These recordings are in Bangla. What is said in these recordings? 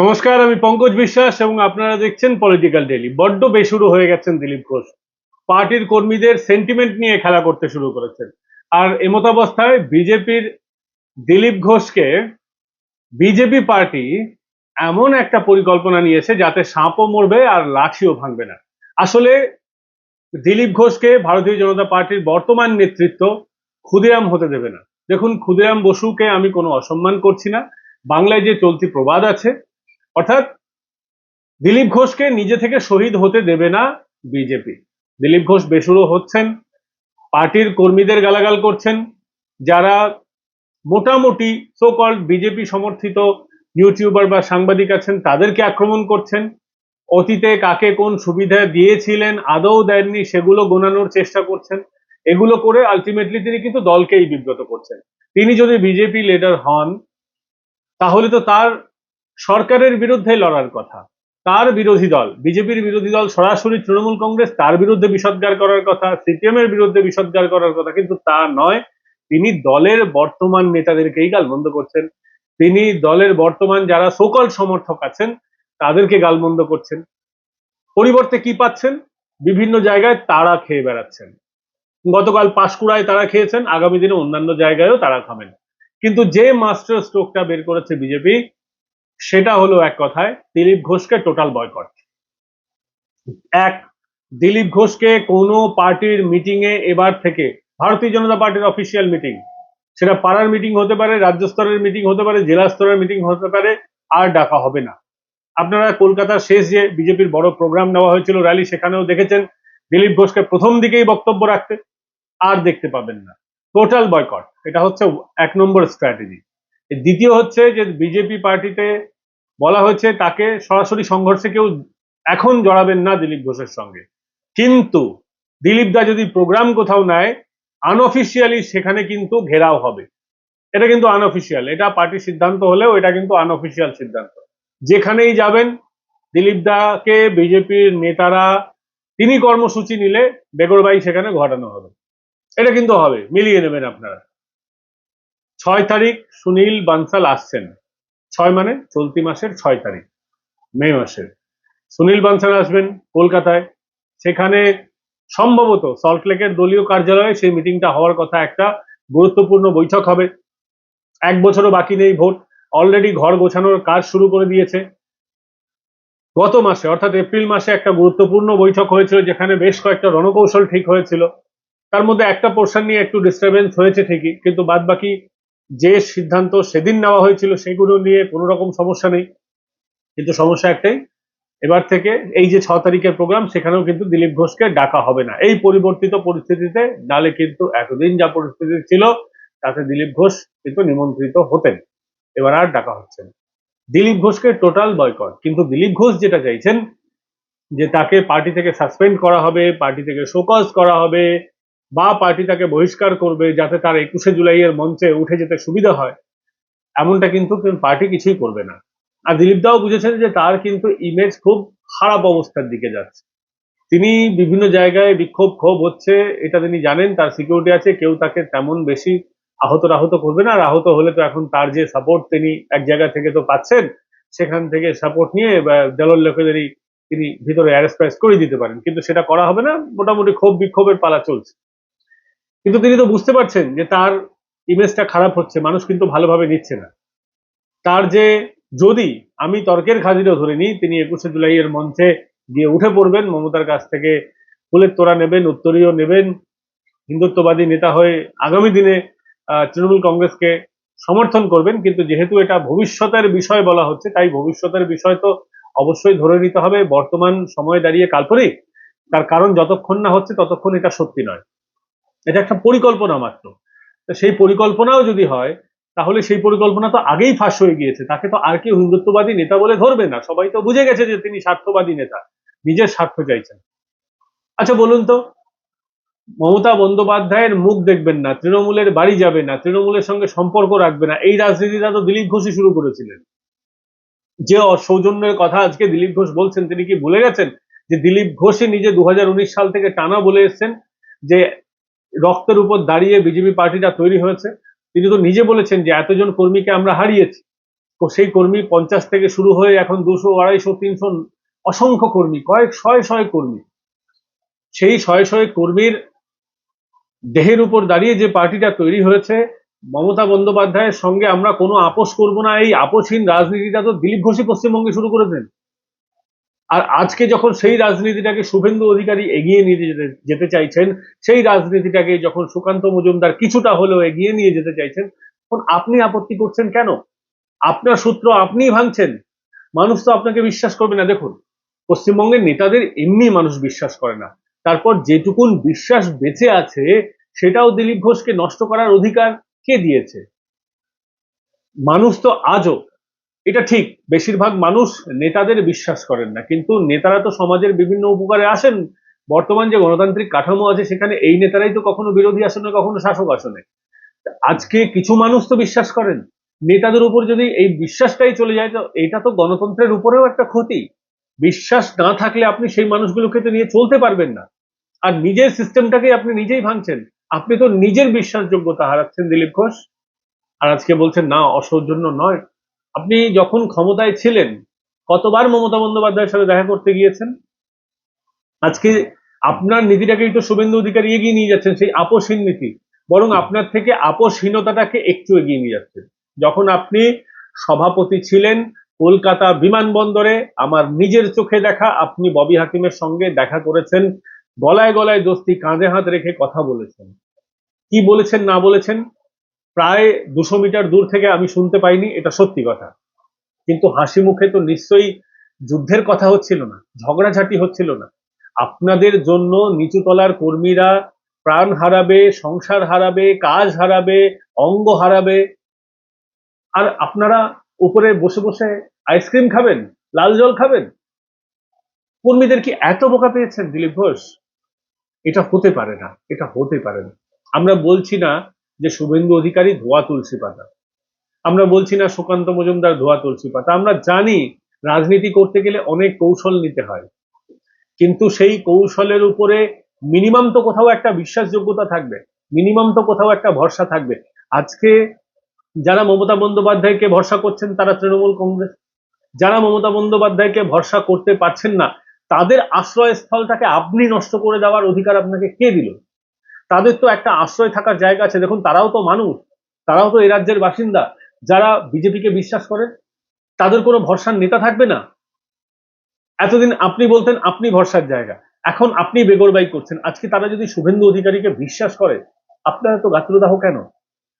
নমস্কার, আমি পঙ্কজ বিশ্বাস এবং আপনারা দেখছেন পলিটিক্যাল ডেলি বড্ড বেশুরু হয়ে গেছেন দিলীপ ঘোষ। পার্টির কর্মীদের সেন্টিমেন্ট নিয়ে খেলা করতে শুরু করেছেন। আর এমতাবস্থায় বিজেপির দিলীপ ঘোষকে বিজেপি পার্টি এমন একটা পরিকল্পনা নিয়েছে যাতে সাপও মরবে আর লাঠিও ভাঙবে না। আসলে দিলীপ ঘোষকে ভারতীয় জনতা পার্টির বর্তমান নেতৃত্ব ক্ষুদিরাম হতে দেবে না। দেখুন, ক্ষুদিরাম বসুকে আমি কোনো অসম্মান করছি না। বাংলায় যে চলতি প্রবাদ আছে অর্থাৎ দিলীপ ঘোষকে নিজে থেকে শহীদ হতে দেবে না বিজেপি। দিলীপ ঘোষ বেসুরো হচ্ছেন, পার্টির কর্মীদের গালাগাল করছেন, যারা মোটামুটি সো কল্ড বিজেপি সমর্থিত ইউটিউবার বা সাংবাদিক আছেন, তাদেরকে আক্রমণ করছেন। অতীতে কাকে কোন সুবিধা দিয়েছিলেন, আদৌ দেননি, সেগুলো গোনানোর চেষ্টা করছেন। এগুলো করে আলটিমেটলি তিনি কিন্তু দলকেই বিব্রত করছেন। তিনি যদি বিজেপি লিডার হন, তাহলে তো তার সরকারের বিরুদ্ধে লড়ার কথা। তার বিরোধী দল? বিজেপির বিরোধী দল সরাসরি তৃণমূল কংগ্রেস, তার বিরুদ্ধে বিষদগার করার কথা সিপিএম এর বিরুদ্ধে বিষদগার করার কথা, কিন্তু তা নয়। তিনি দলের বর্তমান নেতাদেরকেই গালমন্দ করছেন। তিনি দলের বর্তমান যারা সকল সমর্থক আছেন, তাদেরকে গালমন্দ করছেন। পরিবর্তে কি পাচ্ছেন? বিভিন্ন জায়গায় তারা খেয়ে বেড়াচ্ছেন। গতকাল পাঁশকুড়ায় তারা খেয়েছেন, আগামী দিনে অন্যান্য জায়গায়ও তারা খাবেন কিন্তু যে মাস্টার স্ট্রোকটা বের করেছে বিজেপি সেটা হলো এক কথায় দিলীপ ঘোষকে টোটাল বয়কট এক, দিলীপ ঘোষকে কোনো পার্টির মিটিং এ এবার থেকে, ভারতীয় জনতা পার্টির অফিসিয়াল মিটিং সেটা পাড়ার মিটিং হতে পারে, রাজ্য স্তরের মিটিং হতে পারে, জেলা স্তরের মিটিং হতে পারে, আর ডাকা হবে না। আপনারা কলকাতার শেষ যে বিজেপির বড় প্রোগ্রাম নেওয়া হয়েছিল র্যালি সেখানেও দেখেছেন দিলীপ ঘোষকে প্রথম দিকেই বক্তব্য রাখতে, আর দেখতে পাবেন না। টোটাল বয়কট এটা হচ্ছে এক নম্বর স্ট্র্যাটেজি দ্বিতীয় হচ্ছে যে বিজেপি পার্টিতে বলা হয়েছে তাকে সরাসরি সংঘর্ষে কেউ এখন জড়াবেন না দিলীপ ঘোষের সঙ্গে। কিন্তু দিলীপ দা যদি প্রোগ্রাম কোথাও নেয় আনঅফিসিয়ালি সেখানে কিন্তু ঘেরাও হবে। এটা কিন্তু আনঅফিসিয়াল এটা পার্টির সিদ্ধান্ত হলেও এটা কিন্তু আনঅফিসিয়াল সিদ্ধান্ত। যেখানেই যাবেন, দিলীপ দাকে বিজেপির নেতারা, তিনি কর্মসূচি নিলে বেগরবাই সেখানে ঘটানো হবে। এটা কিন্তু হবে, মিলিয়ে নেবেন আপনারা। ছয় তারিখ সুনীল বানসাল আসছেন। ছয় মানে চলতি মাসের ছয় তারিখ, মে মাসের। সুনীল বানসাল আসবেন কলকাতায়। সেখানে সম্ভবত সল্টলেকের দলীয় কার্যালয়ে সেই মিটিংটা হওয়ার কথা একটা গুরুত্বপূর্ণ বৈঠক হবে। এক বছরও বাকি নেই ভোট। অলরেডি ঘর গোছানোর কাজ শুরু করে দিয়েছে। গত মাসে, অর্থাৎ এপ্রিল মাসে একটা গুরুত্বপূর্ণ বৈঠক হয়েছিল যেখানে বেশ কয়েকটা রণকৌশল ঠিক হয়েছিল। তার মধ্যে একটা পোর্শন নিয়ে একটু ডিস্টারবেন্স হয়েছে ঠিকই, কিন্তু বাদ বাকি যে সিদ্ধান্ত সেদিন নেওয়া হয়েছিল সেগুলো নিয়ে কোনো রকম সমস্যা নেই। কিন্তু সমস্যা একটাই, এবার থেকে এই যে ছ তারিখের প্রোগ্রাম সেখানেও কিন্তু দিলীপ ঘোষকে ডাকা হবে না। এই পরিবর্তিত পরিস্থিতিতে নালে কিন্তু এতদিন যা পরিস্থিতি ছিল, তাতে দিলীপ ঘোষ কিন্তু নিমন্ত্রিত হতেন। এবার আর ডাকা হচ্ছে না। দিলীপ ঘোষকে টোটাল বয়কট কিন্তু দিলীপ ঘোষ যেটা চাইছেন, যে তাকে পার্টি থেকে সাসপেন্ড করা হবে, পার্টি থেকে শোকজ করা হবে বা পার্টি তাকে বহিষ্কার করবে যাতে তার একুশে জুলাইয়ের মঞ্চে উঠে যেতে সুবিধা হয়, এমনটা কিন্তু পার্টি কিছুই করবে না। আর দিলীপ দাও বুঝেছেন যে তার কিন্তু ইমেজ খুব খারাপ অবস্থার দিকে যাচ্ছে। তিনি বিভিন্ন জায়গায় বিক্ষোভ ক্ষোভ হচ্ছে, এটা তিনি জানেন, তার সিকিউরিটি আছে, কেউ তাকে তেমন বেশি আহত রাহত করবে না। আর আহত হলে তো এখন তার যে সাপোর্ট তিনি এক জায়গা থেকে তো পাচ্ছেন, সেখান থেকে সাপোর্ট নিয়ে দলের লোকেদেরই তিনি ভিতরে অ্যারেস্ট করে দিতে পারেন। কিন্তু সেটা করা হবে না। মোটামুটি ক্ষোভ বিক্ষোভের পালা চলছে। কিন্তু তিনি তো বুঝতে পারছেন যে তার ইমেজটা খারাপ হচ্ছে, মানুষ কিন্তু ভালোভাবে নিচ্ছে না। তার যে যদি আমি তর্কের খাজিরও ধরে নিই, তিনি একুশে জুলাইয়ের মঞ্চে গিয়ে উঠে পড়বেন, মমতার কাছ থেকে ফুলের তোরা নেবেন, উত্তরীয় নেবেন, হিন্দুত্ববাদী নেতা হয়ে আগামী দিনে তৃণমূল কংগ্রেসকে সমর্থন করবেন, কিন্তু যেহেতু এটা ভবিষ্যতের বিষয় বলা হচ্ছে, তাই ভবিষ্যতের বিষয় তো অবশ্যই ধরে নিতে হবে। বর্তমান সময় দাঁড়িয়ে কাল্পনিক তার কারণ যতক্ষণ না হচ্ছে, ততক্ষণ এটা সত্যি নয়। এটা একটা পরিকল্পনা মাত্র। সেই পরিকল্পনাও যদি হয়, তাহলে সেই পরিকল্পনা তো আগেই ফাঁস হয়ে গিয়েছে। তাকে তো আর কেউ হিন্দুত্ববাদী নেতা বলে ধরবে না। সবাই তো বুঝে গেছে যে তিনি স্বার্থবাদী নেতা, নিজের স্বার্থ চাইছেন। আচ্ছা বলুন তো, মমতা বন্দ্যোপাধ্যায়ের মুখ দেখবেন না, তৃণমূলের বাড়ি যাবে না, তৃণমূলের সঙ্গে সম্পর্ক রাখবে না। এই রাজনীতিটা তো দিলীপ ঘোষই শুরু করেছিলেন। যে সৌজন্যের কথা আজকে দিলীপ ঘোষ বলছেন, তিনি কি ভুলে গেছেন? যে দিলীপ ঘোষই নিজে দু হাজার উনিশ সাল থেকে টানা বলে এসছেন যে রক্তের উপর দাঁড়িয়ে বিজেপি পার্টিটা তৈরি হয়েছে। তিনি তো নিজে বলেছেন যে এতজন কর্মীকে আমরা হারিয়েছি। তো সেই কর্মী পঞ্চাশ থেকে শুরু হয়ে এখন দুশো, আড়াইশো, তিনশো অসংখ্য কর্মী, কয়েক শয়ে শয়ে কর্মী। সেই শয়ে শয়ে কর্মীর দেহের উপর দাঁড়িয়ে যে পার্টিটা তৈরি হয়েছে, মমতা বন্দ্যোপাধ্যায়ের সঙ্গে আমরা কোনো আপোষ করব না। এই আপোষহীন রাজনীতিটা তো দিলীপ ঘোষই পশ্চিমবঙ্গে শুরু করেছেন। আর আজকে যখন সেই রাজনীতিটাকে শুভেন্দু অধিকারী এগিয়ে নিয়ে যেতে চাইছেন, সেই রাজনীতিটাকে যখন সুকান্ত মজুমদার কিছুটা হলেও এগিয়ে নিয়ে যেতে চাইছেন, তখন আপনি আপত্তি করছেন কেন? আপনার সূত্র আপনিই ভাঙছেন। মানুষ তো আপনাকে বিশ্বাস করবে না। দেখুন, পশ্চিমবঙ্গের নেতাদের এমনি মানুষ বিশ্বাস করে না। তারপর যেটুকুন বিশ্বাস বেঁচে আছে, সেটাও দিলীপ ঘোষকে নষ্ট করার অধিকার কে দিয়েছে? মানুষ তো আজও এটা ঠিক, বেশিরভাগ মানুষ নেতাদের বিশ্বাস করেন না, কিন্তু নেতারা তো সমাজের বিভিন্ন উপকারে আসেন। বর্তমান যে গণতান্ত্রিক কাঠামো আছে, সেখানে এই নেতারাই তো কখনো বিরোধী আসনে, কখনো শাসক আসনে। আজকে কিছু মানুষ তো বিশ্বাস করেন, নেতাদের উপর যদি এই বিশ্বাসটাই চলে যায়, তো এটা তো গণতন্ত্রের উপরেও একটা ক্ষতি। বিশ্বাস না থাকলে আপনি সেই মানুষগুলোকে তো নিয়ে চলতে পারবেন না। আর নিজের সিস্টেমটাকে আপনি নিজেই ভাঙছেন। আপনি তো নিজের বিশ্বাসযোগ্যতা হারাচ্ছেন, দিলীপ ঘোষ। আর আজকে বলছেন, না, অসৌজন্য নয়। আপনি যখন ক্ষমতায় ছিলেন, কতবার মমতা বন্দ্যোপাধ্যায়ের সাথে দেখা করতে গিয়েছেন? আজকে আপনার নীতিটাকেই তো শুভেন্দু অধিকারী এগিয়ে নিয়ে যাচ্ছেন, সেই আপোষহীন নীতি। বরং আপনার থেকে আপোষহীনতাটাকে একটু এগিয়ে নিয়ে যাচ্ছেন। যখন আপনি সভাপতি ছিলেন কলকাতা বিমানবন্দরে, আমার নিজের চোখে দেখা, আপনি ববি হাকিমের সঙ্গে দেখা করেছেন, গলায় গলায় দোস্তি কাঁধে হাত রেখে কথা বলেছেন। কি বলেছেন, না বলেছেন? প্রায় দুশো মিটার দূর থেকে আমি শুনতে পাইনি, এটা সত্যি কথা। কিন্তু হাসি মুখে তো নিশ্চয়ই যুদ্ধের কথা হচ্ছিল না, ঝগড়াঝাটি হচ্ছিল না। আপনাদের জন্য নিচুতলার কর্মীরা প্রাণ হারাবে, সংসার হারাবে, কাজ হারাবে, অঙ্গ হারাবে। আর আপনারা উপরে বসে বসে আইসক্রিম খাবেন, লাল জল খাবেন? কর্মীদের কি এত বোকা পেয়েছেন দিলীপ ঘোষ? এটা হতে পারে না, এটা হতে পারে না। আমরা বলছি না যে শুভেন্দু অধিকারী ধোয়া তুলসী পাতা। আমরা বলছি না সুকান্ত মজুমদার ধোয়া তুলসী পাতা। আমরা জানি রাজনীতি করতে গেলে অনেক কৌশল নিতে হয়। কিন্তু সেই কৌশলের উপরে মিনিমাম তো কোথাও একটা বিশ্বাসযোগ্যতা থাকবে, মিনিমাম তো কোথাও একটা ভরসা থাকবে। আজকে যারা মমতা বন্দ্যোপাধ্যায়কে ভরসা করছেন তারা তৃণমূল কংগ্রেস। যারা মমতা বন্দ্যোপাধ্যায়কে ভরসা করতে পারছেন না, তাদের আশ্রয়স্থলটাকে আপনি নষ্ট করে দেওয়ার অধিকার আপনাকে কে দিল? তাদের তো একটা আশ্রয় থাকার জায়গা আছে। দেখুন, তারাও তো মানুষ, তারাও তো এই রাজ্যের বাসিন্দা। যারা বিজেপিকে বিশ্বাস করে, তাদের কোনো ভরসার নেতা থাকবে না। এতদিন আপনি বলতেন, আপনি ভরসার জায়গা। এখন আপনি বেগরবাই করছেন। আজকে তারা যদি শুভেন্দু অধিকারীকে বিশ্বাস করে, আপনারা তো গাত্রদাহ কেন?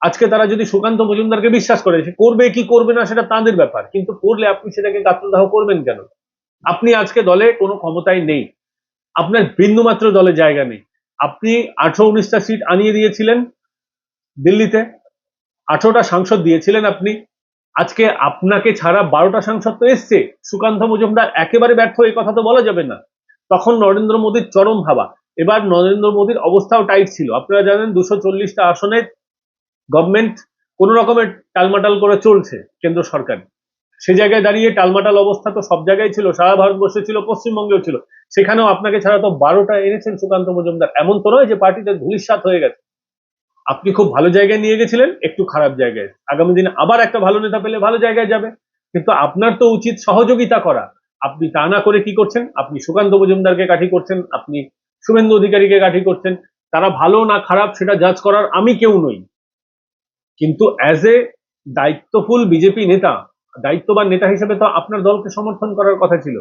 আজকে তারা যদি সুকান্ত মজুমদারকে বিশ্বাস করে, সে করবে কি করবে না সেটা তাদের ব্যাপার। কিন্তু করলে আপনি সেটাকে গাত্রদাহ করবেন কেন? আপনি আজকে দলে কোনো ক্ষমতায় নেই। আপনার বিন্দুমাত্র দলে জায়গা নেই। আপনি আঠারো উনিশটা সিট আনিয়ে দিয়েছিলেন দিল্লিতে। আঠারোটা সাংসদ দিয়েছিলেন আপনি। আজকে আপনাকে ছাড়া বারোটা সাংসদ তো এসছে। সুকান্ত মজুমদার একেবারে ব্যর্থ, এই কথা তো বলা যাবে না। তখন নরেন্দ্র মোদীর চরম ভাবা। এবার নরেন্দ্র মোদীর অবস্থাও টাইট ছিল। আপনারা জানেন দুশো চল্লিশটা আসনে গভর্নমেন্ট কোন রকমের টালমাটাল করে চলছে কেন্দ্র সরকার। সে জায়গায় দাঁড়িয়ে টালমাটাল অবস্থা তো সব জায়গায় ছিল। সারা ভারতবর্ষে ছিল, পশ্চিমবঙ্গেও ছিল। সেখানেও আপনাকে ছাড়া তো বারোটা এনেছেন সুকান্ত মজুমদার। এমন তো নয় যে পার্টিতে ধুলিস্বাত হয়ে গেছে। আপনি খুব ভালো জায়গায় নিয়ে গেছিলেন, একটু খারাপ জায়গায়। আগামী দিনে আবার একটা ভালো নেতা পেলে ভালো জায়গায় যাবে। কিন্তু আপনার তো উচিত সহযোগিতা করা। আপনি তা না করে কি করছেন? আপনি সুকান্ত মজুমদারকে কাঠি করছেন, আপনি শুভেন্দু অধিকারীকে কাঠি করছেন। তারা ভালো না খারাপ সেটা জাজ করার আমি কেউ নই। কিন্তু অ্যাজ এ দায়িত্বফুল বিজেপি নেতা, দায়িত্ববান নেতা হিসেবে তো আপনার দলকে সমর্থন করার কথা ছিল।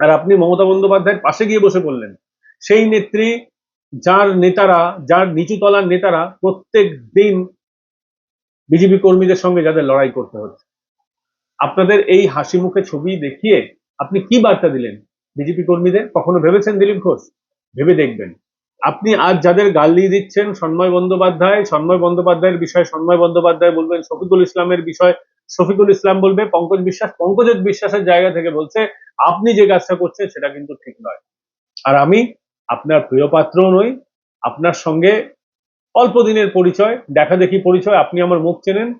আর আপনি মমতা বন্দ্যোপাধ্যায়ের পাশে গিয়ে বসে পড়লেন সেই নেত্রী, যার নেতারা, যার নিচু তলার নেতারা প্রত্যেক দিন বিজেপি কর্মীদের সঙ্গে যাদের লড়াই করতে হচ্ছে। আপনাদের এই হাসি মুখে ছবি দেখিয়ে আপনি কি বার্তা দিলেন বিজেপি কর্মীদের? কখনো ভেবেছেন দিলীপ ঘোষ? ভেবে দেখবেন। আপনি আজ যাদের গাল দিয়ে দিচ্ছেন সন্ময় বন্দ্যোপাধ্যায়, সন্ময় বন্দ্যোপাধ্যায়ের বিষয়ে সন্ময় বন্দ্যোপাধ্যায় বলবেন, শফিকুল ইসলামের বিষয় শফিকুল ইসলাম বলবে, পঙ্কজ বিশ্বাস পঙ্কজ বিশ্বাসের জায়গা থেকে বলছে, আপনি যে কাজটা করছেন সেটা কিন্তু ঠিক নয়। আর আমি আপনার প্রিয় পাত্রও নই, আপনার সঙ্গে অল্প দিনের পরিচয়, দেখা দেখি পরিচয়, আপনি আমার মুখ চেনেন,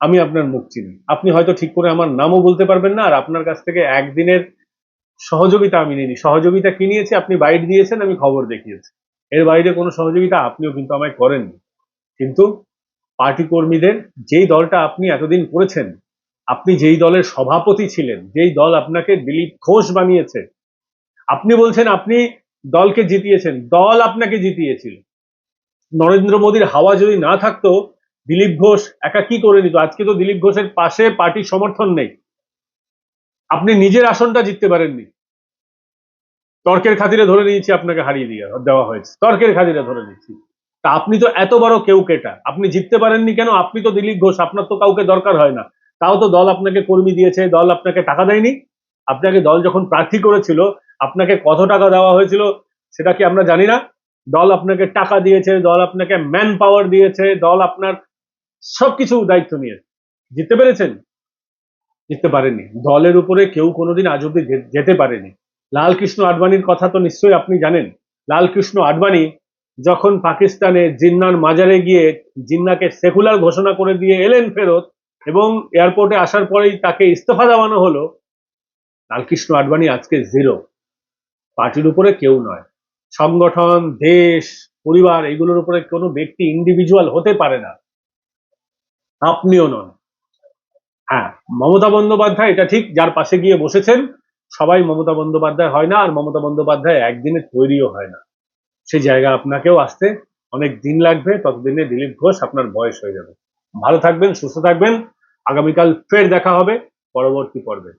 আমি আপনার মুখ চিনি। আপনি হয়তো ঠিক করে আমার নামও বলতে পারবেন না, আর আপনার কাছ থেকে একদিনের সহযোগিতা আমি নিইনি। সহযোগিতা কি নিয়েছি? আপনি বাইট দিয়েছেন, আমি খবর দেখিয়েছি। এর বাইরে কোনো সহযোগিতা আপনিও কিন্তু আমায় করেননি। কিন্তু পার্টি কর্মীদের যেই দলটা আপনি এতদিন করেছেন, আপনি যেই দলের সভাপতি ছিলেন, যেই দল আপনাকে দিলীপ ঘোষ বানিয়েছে, আপনি বলছেন আপনি দলকে জিতিয়েছেন, দল আপনাকে জিতিয়েছিল। নরেন্দ্র মোদীর হাওয়া যদি না থাকতো, দিলীপ ঘোষ একা কি করে নিত? আজকে তো দিলীপ ঘোষের পাশে পার্টির সমর্থন নেই। আপনি নিজের আসনটা জিততে পারেননি। তর্কের খাতিরে ধরে নিয়েছি, আপনাকে হারিয়ে দিয়ে দেওয়া হয়েছে। তর্কের খাতিরে ধরে নিচ্ছি তা আপনি তো এত বড় কেউ কেটা। আপনি জিততে পারেননি কেন? আপনি তো দিলীপ ঘোষ, আপনার তো কাউকে দরকার হয় না। তাও তো দল আপনাকে কর্মী দিয়েছে, দল আপনাকে টাকা দেয়নি। আপনাকে দল যখন প্রার্থী করেছিল, আপনাকে কত টাকা দেওয়া হয়েছিল সেটা কি আমরা জানি না। দল আপনাকে টাকা দিয়েছে, দল আপনাকে ম্যান পাওয়ার দিয়েছে, দল আপনার সবকিছু দায়িত্ব নিয়েছে জিততে পেরেছেন? জিততে পারেননি। দলের উপরে কেউ কোনোদিন আজ অব্দি যেতে পারেনি। লালকৃষ্ণ আডবাণীর কথা তো নিশ্চয়ই আপনি জানেন। লালকৃষ্ণ আডবাণী যখন পাকিস্তানে জিন্নার মাজারে গিয়ে জিন্নাকে সেকুলার ঘোষণা করে দিয়ে এলেন ফেরত এবং এয়ারপোর্টে আসার পরেই তাকে ইস্তফা দেওয়ানো হলো, লালকৃষ্ণ আডবাণী আজকে জিরো। পার্টির উপরে কেউ নয়। সংগঠন, দেশ, পরিবার, এগুলোর উপরে কোনো ব্যক্তি ইন্ডিভিজুয়াল হতে পারে না। আপনিও নন। হ্যাঁ মমতা বন্দ্যোপাধ্যায়, এটা ঠিক, যার পাশে গিয়ে বসেছেন, সবাই মমতা বন্দ্যোপাধ্যায় হয় না, আর মমতা বন্দ্যোপাধ্যায় একদিনে তৈরিও হয় না। সেই জায়গা আপনাকেও আসতে অনেক দিন লাগবে, ততদিনে দিলীপ ঘোষ আপনার বয়স হয়ে যাবে। ভালো থাকবেন, সুস্থ থাকবেন, আগামীকাল ফের দেখা হবে, পরবর্তী পর্বে।